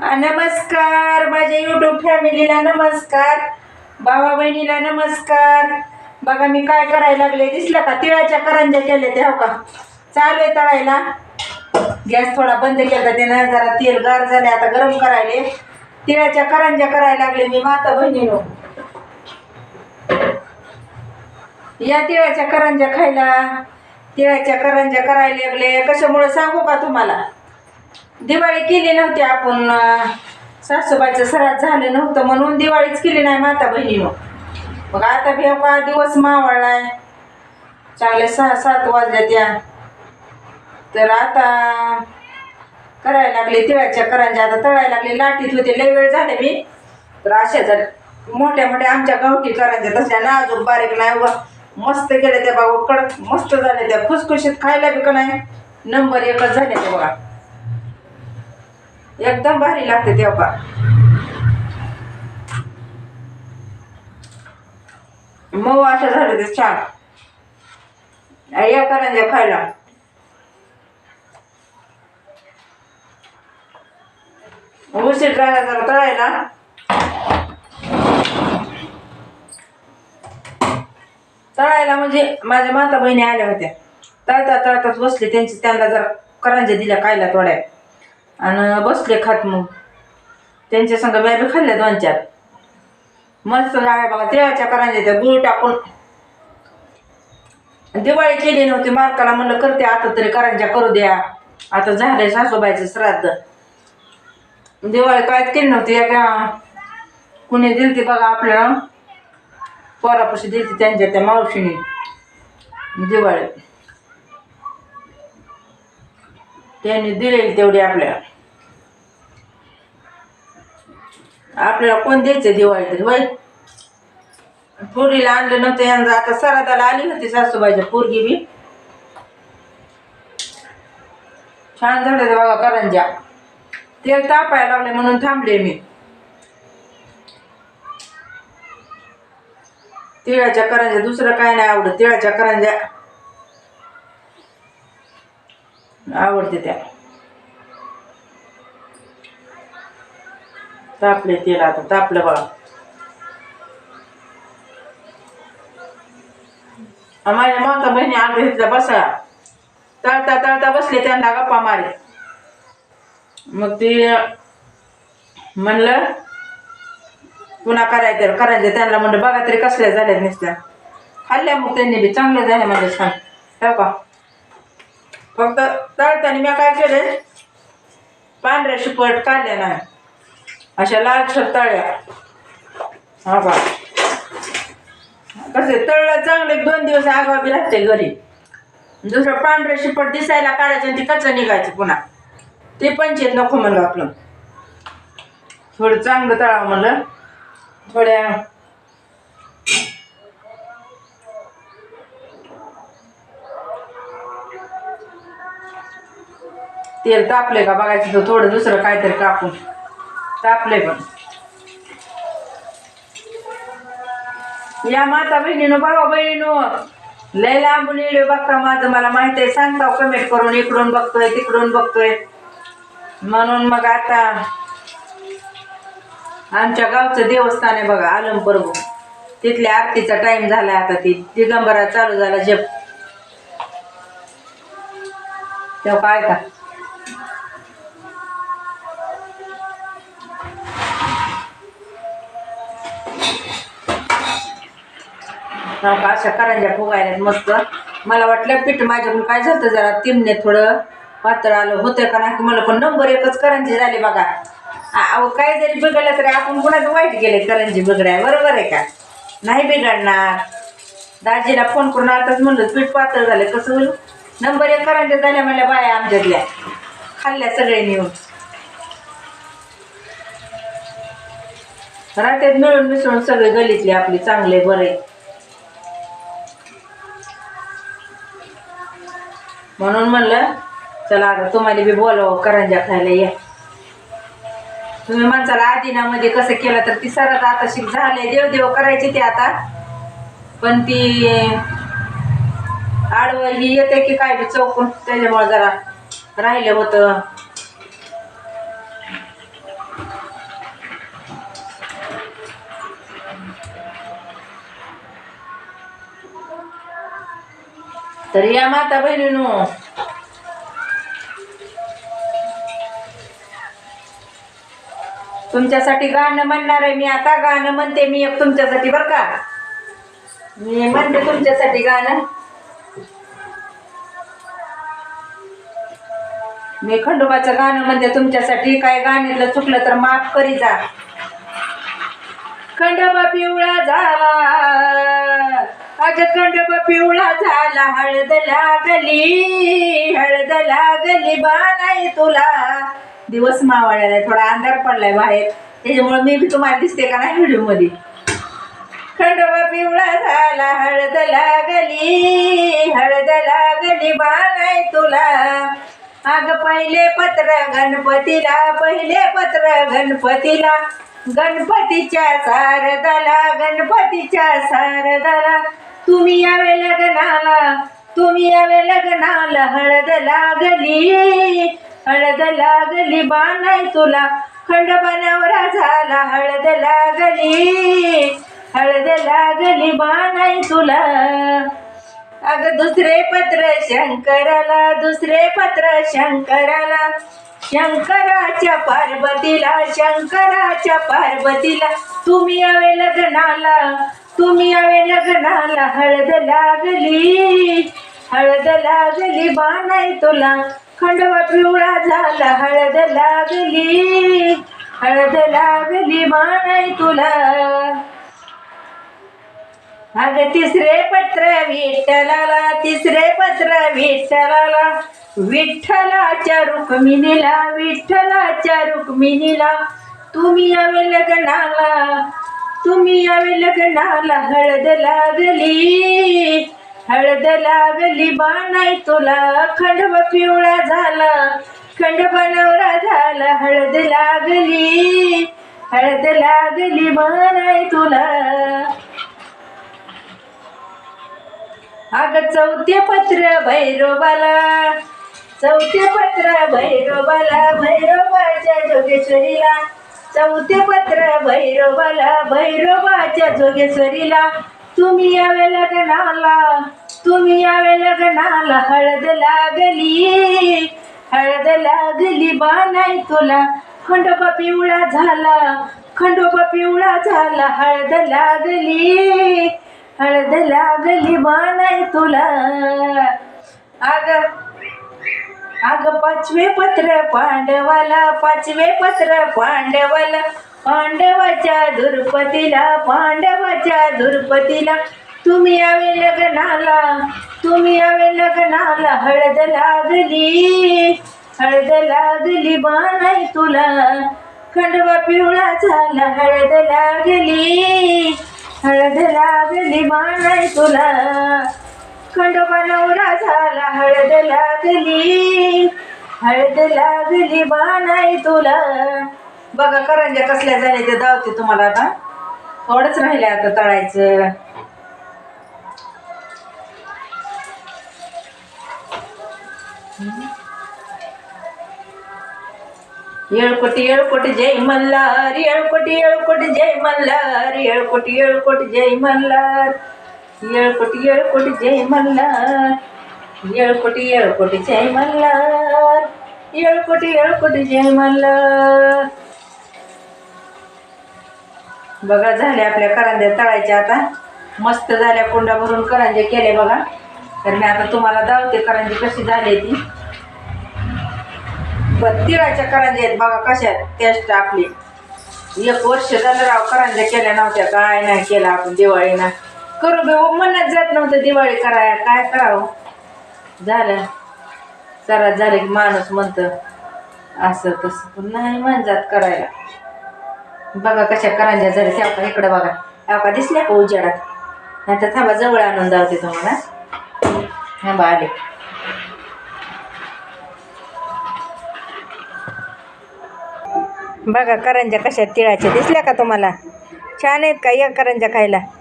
नमस्कार. माझ्या युट्यूब फॅमिलीला नमस्कार. भावा बहिणीला नमस्कार. बघा मी काय करायला लागले? दिसलं का? तिळाच्या करंज्या केल्या त्या हो का? चालू आहे तळायला. गॅस थोडा बंद केला त्यानं. जरा तेल गार झाले आता गरम करायले. तिळाच्या करंज्या करायला लागले मी माता बहिणीनो या तिळाच्या करंज्या खायला. तिळाच्या करंज्या करायला लागले. कशामुळे सांगू का तुम्हाला? दिवाळी केली नव्हती आपण. सासूबाईचं सरास झालं नव्हतं म्हणून दिवाळीच केली नाही माता बहिणीनं. मग आता भेव का दिवस मावळलाय. चांगले सहा सात वाजल्या त्या. तर आता करायला लागले तिळाच्या करांच्या आता तळायला लागले लाटीत होते. लय वेळ झाले मी तर अशा जर मोठ्या मोठ्या आमच्या गावठी करंज्या तसल्या नाजूक बारीक नाही उगा मस्त गेल्या त्या बाबा कडक मस्त झाल्या त्या. खुसखुशीत खायला बी का नाही? नंबर एकच झाले त्या बघा. एकदम भारी लागते तेव्हा मऊ अशा झाले ते छान. या करंज्या खायला. उशीर राहिला जरा तळायला. तळायला म्हणजे माझ्या माता बहिणी आल्या होत्या. तळता तळताच बसले त्यांची त्यांना जरा करंज्या दिल्या खायला थोड्या. आणि बसले खात मग. त्यांच्या संग बॅबी खाल्ल्या दोन चार. मस्त झाल्या बघा तिळाच्या करांज्या त्या गुळ टाकून. दिवाळी केली नव्हती मालकाला म्हणलं करते आता तरी करंज्या करू द्या. आता झाले सासूबाईचं श्राद्ध. दिवाळी कायच केली नव्हती एका कुणी दिलती बघा आपल्याला. पोरापाशी दिलती त्यांच्या त्या मावशीने. दिवाळी. त्यांनी दिलेली तेवढी आपल्याला आपल्याला कोण द्यायचं दिवाळी तरी होय? आणलं नव्हतं यांना आता सरादाला आली होती सासूबाईच्या पोरगी बी. छान झालं ते बघा करंज्या तेल तापायला लागले म्हणून थांबले मी. तिळाच्या करंज्या दुसरं काय नाही आवडत. तिळाच्या करंज्या आवडते त्या. तापले तेल आता तापलं बघा. माझ्या माता बहिणी आमच्या तिथल्या बसा. तळता तळता बसले त्यांना गप्पा मारे. मग ते म्हणलं पुन्हा करायचं करायचं त्यांना म्हणलं बघा तरी कसल्या झाल्या नसल्या खाल्ल्या मग त्यांनी बी चांगल्या झाल्या माझ्या छान हो का फक्त तळताना मी काय केलं पांढऱ्या शिपट काढल्या नाही. अशा लालसर तळ्या. हा का कसे तळलं चांगले दोन दिवस आगवा बी लागते घरी. दुसरं पांढरं शिपट दिसायला काढायचं आणि ती कच्चं निघायचं पुन्हा. ते पंचायत नको म्हणलं आपलं. थोडं चांगलं तळावं म्हणलं. थोड्या तेल तापले का बघायचं तर थोडं दुसरं काहीतरी कापून. तापले पण. या माता बहिणीनो भावा बहिणीनो लय लांबून व्हिडिओ बघता माझं. मला माहिती आहे सांगता कमेंट करून इकडून बघतोय तिकडून बघतोय. म्हणून मग आता आमच्या गावचं देवस्थान आहे बघा आलम प्रभू तिथल्या आरतीचा टाइम झाला आता ती. दिगंबरा चालू झाला जप तेव्हा काय का? अशा करंज्या फुगायला मस्त. मला वाटलं पीठ माझ्याकडून काय झालं जरा तिमने थोडं पात्र आलं होतं का नाही मला पण नंबर एकच करंजी झाली बघा. अहो काय जरी बिघडलं तरी आपण कुणाचं वाईट गेले करंजी बिघडाय बरोबर आहे का? नाही बिघडणार. दाजीला फोन करून आताच म्हणलं पीठ पातळ झालं कसं बोलू नंबर एक करंज्या झाल्या म्हणल्या बाया आमच्यातल्या. खाल्ल्या सगळे नेऊन. राहत्यात मिळून मिसळून सगळे गलीतले आपले चांगले बरे. म्हणून म्हणलं चला आता तुम्हाला बी बोलावं करंजा खायला या. तुम्ही माणसाला आदिनामध्ये कसं केलं तर ती सरत आता शिक झाले देव देव करायची ते आता. पण ती आडवं ही येते की काय बी चौकून त्याच्यामुळे जरा राहिलं होतं. तर या माता बहिणीनो तुमच्यासाठी गाणं म्हणणार आहे मी. आता गाणं म्हणते मी एक तुमच्यासाठी बरं का? मी म्हणते तुमच्यासाठी गाणं. मी खंडोबाचं गाणं म्हणते तुमच्यासाठी. काय गाण्यातलं चुकलं तर माफ करी जा. खंडोबा पिवळा झाला. अग खंडोबा पिवळा झाला. हळद लागली. हळद लागली नाही तुला. दिवस मावळ्याला थोडा अंधार पडलाय बाहेर. त्याच्यामुळे मी बी तुम्हाला दिसते का नाही व्हिडिओमध्ये खंडोबा पिवळा झाला हळद लागली हळद लागली बाणाई तुला. अग पहिले पत्र गणपतीला पहिले पत्र गणपतीला. गणपतीच्या सारदाला गणपतीच्या सारदाला तुम्ही यावे लग्नाला तुम्ही यावे लग्नाला हळद लागली हळद लागली बाणाय तुला. खंडोबा नवरा झाला हळद लागली. हळद लागली बाणाय तुला. अग दुसरे पत्र शंकराला दुसरे पत्र शंकराला. शंकराच्या पार्वतीला शंकराच्या पार्वतीला. तुम्ही यावे लग्नाला तुम्ही यावे लग्नाला. हळद लागली हळद लागली बाणाय तुला. खंडवा पिवळा झाला हळद लागली हळद लागली मानाय तुला. अग तिसरे पत्र विठ्ठलाला तिसरे पत्र विठ्ठलाला. विठ्ठलाच्या रुक्मिणीला विठ्ठलाच्या रुक्मिणीला. तुम्ही यावे लग्नाला तुम्ही यावे लग्नाला हळद लागली. हळद लागली बाणाय तुला खंडवा पिवळा झाला. खंडवा नवरा झाला हळद लागली. हळद लागली बाणाय तुला. अग चौथे पत्र भैरोबाला चौथे पत्र भैरोबाला भैरोबाच्या जोगेश्वरीला. चौथे पत्र भैरोबाला भैरोबाच्या जोगेश्वरीला. तुम्ही यावे लग्नाला तुम्ही यावे लग्नाला हळद लागली. हळद लागली नाही तुला खंडोबा पिवळा झाला खंडोबा पिवळा झाला हळद लागली. हळद लागली नाही तुला. अग अग पाचवे पत्र पांडवाला पाचवे पत्र पांडवाला. पांडवाच्या दुर्पतीला पांडवाच्या दुर्पतीला. तुम्ही यावे लग्नाला तुम्ही यावे लग्नाला हळद लागली. हळद लागली बाणाई तुला. खंडवा पिवळा झाला हळद लागली. हळद लागली बाणाई तुला. खंडोबा नवरा झाला हळद लागली. हळद लागली बाणाई तुला. बघा करंज्या कसल्या झाल्या ते दावते तुम्हाला आता. थोडंच राहिले आता तळायचं. येळकोटी येळकोटी जय मल्हार. येळकोटी येळकोटी जय मल्हार. येळकोटी येळकोटी जय मल्हार. येळकोटी येळकोटी जय मल्हार. येळकोटी येळकोटी जय मल्हार. येळकोटी येळकोटी जय मल्हार. बघा झाले आपल्या करंज्या तळायच्या आता. मस्त झाल्या कुंडा भरून करंजे केले बघा. तर मी आता तुम्हाला दावते करंजी कशी झाली ती. पण तिळाच्या करांजे आहेत बघा कशा टेस्ट आपली. एक वर्ष झालं राव करंज्या केल्या नव्हत्या. काय नाही केलं आपण दिवाळीनं. करू बे हो, म्हणत जात नव्हतं दिवाळी करायला. काय करावं? झालं. जरा झालं की माणूस म्हणतं असं तसं पण नाही म्हणजात करायला. बघा कशा करंज्या झाल्या त्या आपण इकडं बघा. त्या दिसल्या का उजेडात? नाही तर थांबा जवळ आणून जावते तुम्हाला थांबा आले. बघा करंज्या कशा तिळाच्या दिसल्या का तुम्हाला? छान आहेत का या करंज्या खायला?